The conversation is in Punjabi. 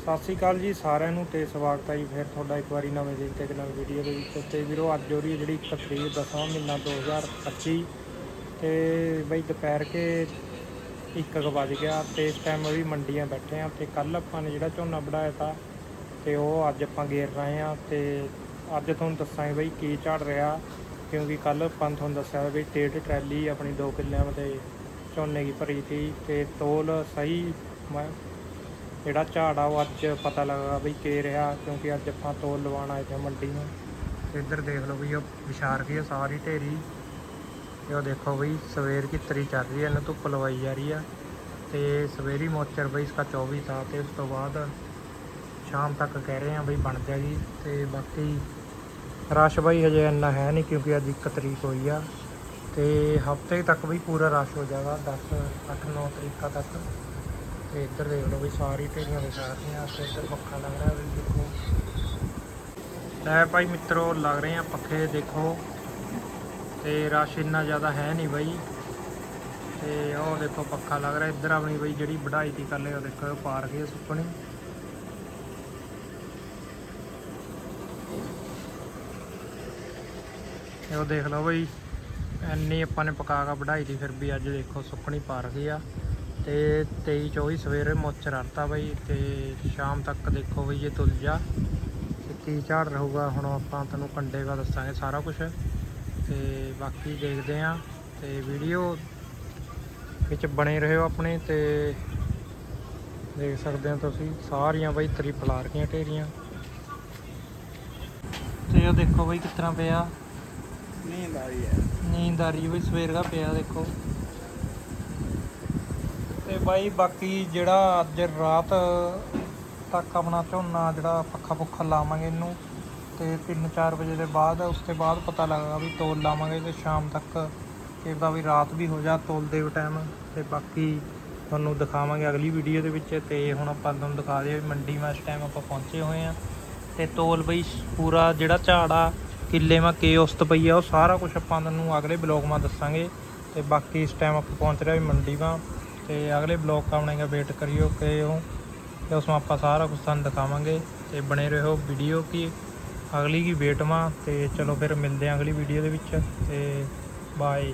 ਸਤਿ ਸ਼੍ਰੀ ਅਕਾਲ ਜੀ ਸਾਰਿਆਂ ਨੂੰ ਤੇ ਸਵਾਗਤ ਹੈ ਜੀ ਫਿਰ ਤੁਹਾਡਾ ਇੱਕ ਵਾਰੀ ਨਵੇਂ ਦਿਨ ਤੇ ਇੱਕ ਨਵੀਂ ਵੀਡੀਓ ਦੇ ਵਿੱਚ। ਤੇ ਵੀਰੋ ਅੱਜ ਹੋ ਰਹੀ ਹੈ ਜਿਹੜੀ 1 ਤਰੀਕ ਦਸਵਾਂ ਮਹੀਨਾ 2025 ਤੇ ਬਈ ਦੁਪਹਿਰ ਕੇ 1 ਕੁ ਵੱਜ ਗਿਆ ਤੇ ਇਸ ਟਾਈਮ ਵੀ ਮੰਡੀਆਂ ਬੈਠੇ ਆ ਤੇ ਕੱਲ ਆਪਾਂ ਨੇ ਜਿਹੜਾ ਝੋਨਾ ਵਢਾਇਆ ਤਾ ਤੇ ਉਹ ਅੱਜ ਆਪਾਂ ਗੇਰ ਰਹੇ ਆ ਤੇ ਅੱਜ ਤੁਹਾਨੂੰ ਦੱਸਾਂਗੇ ਬਈ ਕੀ ਝੜ ਰਿਹਾ ਕਿਉਂਕਿ ਕੱਲ ਆਪਾਂ ਤੁਹਾਨੂੰ ਦੱਸਿਆ ਵੀ ਟੇਟ ਟਰੈਲੀ ਆਪਣੀ 2 ਕਿੱਲਿਆਂ ਤੇ ਝੋਨੇ ਦੀ ਭਰੀ ਤੀ ਤੇ ਤੋਲ ਸਹੀ ਮ- ਜਿਹੜਾ ਝਾੜ ਆ ਉਹ ਅੱਜ ਪਤਾ ਲੱਗਾ ਵੀ ਕੀ ਰਿਹਾ, ਕਿਉਂਕਿ ਅੱਜ ਆਪਾਂ ਤੋਲ ਲਵਾਉਣ ਆਏ ਤੇ ਮੰਡੀ ਨੂੰ। ਇੱਧਰ ਦੇਖ ਲਓ ਵੀ ਉਹ ਵਿਛਾਰ ਗਈ ਆ ਸਾਰੀ ਢੇਰੀ। ਤੇ ਉਹ ਦੇਖੋ ਬਈ ਸਵੇਰ ਕੀ ਤਰੀ ਚੱਲ ਰਹੀ ਹੈ ਇਹਨੂੰ ਧੁੱਪ ਲਵਾਈ ਜਾ ਰਹੀ ਆ। ਤੇ ਸਵੇਰੀ ਮੋਚਰ ਬਈ ਇਸਕਾ 24 ਥਾ ਤੇ, ਉਸ ਤੋਂ ਬਾਅਦ ਸ਼ਾਮ ਤੱਕ ਕਹਿ ਰਹੇ ਆ ਬਈ ਬਣ ਜਾਏਗੀ ਤੇ ਬਾਕੀ ਰਸ਼ ਬਈ ਹਜੇ ਇੰਨਾ ਹੈ ਨਹੀਂ, ਕਿਉਂਕਿ ਅੱਜ 1 ਤਰੀਕ ਹੋਈ ਆ। ਤੇ ਹਫ਼ਤੇ ਤੱਕ ਵੀ ਪੂਰਾ ਰਸ਼ ਹੋ ਜਾਏਗਾ 10 8 9 ਤਰੀਕਾਂ ਤੱਕ। ਤੇ ਇੱਧਰ ਦੇਖ ਲਓ ਵੀ ਸਾਰੀ ਢੇਰੀਆਂ ਵਿਚਾਰਦੀਆਂ ਤੇ ਇੱਧਰ ਪੱਖਾ ਲੱਗ ਰਿਹਾ ਵੀ ਦੇਖੋ। ਲੈ ਭਾਈ ਮਿੱਤਰੋ, ਲੱਗ ਰਹੇ ਆ ਪੱਖੇ, ਦੇਖੋ। ਤੇ ਰਸ਼ ਇੰਨਾ ਜ਼ਿਆਦਾ ਹੈ ਨਹੀਂ ਬਾਈ। ਤੇ ਉਹ ਦੇਖੋ, ਪੱਖਾ ਲੱਗ ਰਿਹਾ। ਇੱਧਰ ਆਪਣੀ ਬਈ ਜਿਹੜੀ ਵਢਾਈ ਦੀ ਕਰ ਉਹ ਦੇਖੋ ਉਹ ਪਾਰ ਗਈ ਆ ਸੁੱਕਣੀ। ਤੇ ਉਹ ਦੇਖ ਲਓ ਬਈ, ਇੰਨੀ ਆਪਾਂ ਨੇ ਪਕਾ ਕੇ ਵਢਾਈ ਦੀ, ਫਿਰ ਵੀ ਅੱਜ ਦੇਖੋ, ਸੁੱਕਣੀ ਪਾਰ ਗਈ ਆ। ਤੇ 23 24 ਸਵੇਰੇ ਮੋਚਰ ਅੜਤਾ ਬਈ ਤੇ ਸ਼ਾਮ ਤੱਕ ਦੇਖੋ ਬਈ ਇਹ ਤੁਲ ਜਾ ਤੇ ਕੀ ਝਾੜ ਰਹੂਗਾ ਹੁਣ ਆਪਾਂ ਤੁਹਾਨੂੰ ਕੰਡੇ ਦਾ ਦੱਸਾਂਗੇ ਸਾਰਾ ਕੁਝ ਤੇ ਬਾਕੀ ਦੇਖਦੇ ਆਂ ਤੇ ਵੀਡੀਓ ਵਿੱਚ ਬਣੇ ਰਹੋ ਆਪਣੇ ਤੇ ਦੇਖ ਸਕਦੇ ਹੋ ਤੁਸੀਂ ਸਾਰੀਆਂ ਬਈ ਤਰੀ ਫਲਾ ਰਹੀਆਂ ਢੇਰੀਆਂ। ਤੇ ਉਹ ਦੇਖੋ ਬਈ ਕਿਤਨਾ ਪਿਆ। ਨੀਂਦ ਆ ਰਹੀ ਹੈ। ਨੀਂਦ ਆ ਰਹੀ ਹੈ ਬਈ ਸਵੇਰ ਦਾ ਪਿਆ ਦੇਖੋ। ਬਾਈ, ਬਾਕੀ ਜਿਹੜਾ ਅੱਜ ਰਾਤ ਤੱਕ ਆਪਣਾ ਝੋਨਾ ਜਿਹੜਾ ਪੱਖਾ ਪੁੱਖਾ ਲਾਵਾਂਗੇ ਇਹਨੂੰ ਤੇ 3-4 ਵਜੇ ਦੇ ਬਾਅਦ ਉਸ ਤੋਂ ਬਾਅਦ ਪਤਾ ਲੱਗੇਗਾ ਵੀ ਤੋਲ ਲਾਵਾਂਗੇ ਤੇ ਸ਼ਾਮ ਤੱਕ ਕਿਰਦਾ ਵੀ ਰਾਤ ਵੀ ਹੋ ਜਾ ਤੋਲਦੇ ਟਾਈਮ ਤੇ ਬਾਕੀ ਤੁਹਾਨੂੰ ਦਿਖਾਵਾਂਗੇ ਅਗਲੀ ਵੀਡੀਓ ਦੇ ਵਿੱਚ ਤੇ ਹੁਣ ਆਪਾਂ ਤੁਹਾਨੂੰ ਦਿਖਾ ਦਈਏ ਵੀ ਮੰਡੀ ਮੈਂ ਇਸ ਟਾਈਮ ਆਪਾਂ ਪਹੁੰਚੇ ਹੋਏ ਆ ਤੇ ਤੋਲ ਬਈ ਪੂਰਾ ਜਿਹੜਾ ਝਾੜ ਆ, ਕਿੱਲੇ ਮਾ ਕੇ ਉਸਤ ਪਈ ਆ, ਉਹ ਸਾਰਾ ਕੁਝ ਆਪਾਂ ਤੁਹਾਨੂੰ ਅਗਲੇ ਬਲੌਗ ਮਾ ਦੱਸਾਂਗੇ ਤੇ ਬਾਕੀ ਇਸ ਟਾਈਮ ਆਪਾਂ ਪਹੁੰਚ ਰਿਹਾ ਵੀ ਮੰਡੀ ਮਾ। ਤੇ ਅਗਲੇ ਬਲੌਗ ਕਾ ਬਣੇਗਾ ਵੇਟ ਕਰਿਓ ਕਿ ਉਹ ਤੇ ਉਸ ਨੂੰ ਆਪਾਂ ਸਾਰਾ ਕੁਝ ਤੁਹਾਨੂੰ ਦਿਖਾਵਾਂਗੇ ਤੇ ਬਣੇ ਰਹੋ ਵੀਡੀਓ ਕੀ ਅਗਲੀ ਕੀ ਵੇਟ ਮਾ ਤੇ ਚਲੋ ਫਿਰ ਮਿਲਦੇ ਆਂ ਅਗਲੀ ਵੀਡੀਓ ਦੇ ਵਿੱਚ ਤੇ ਬਾਏ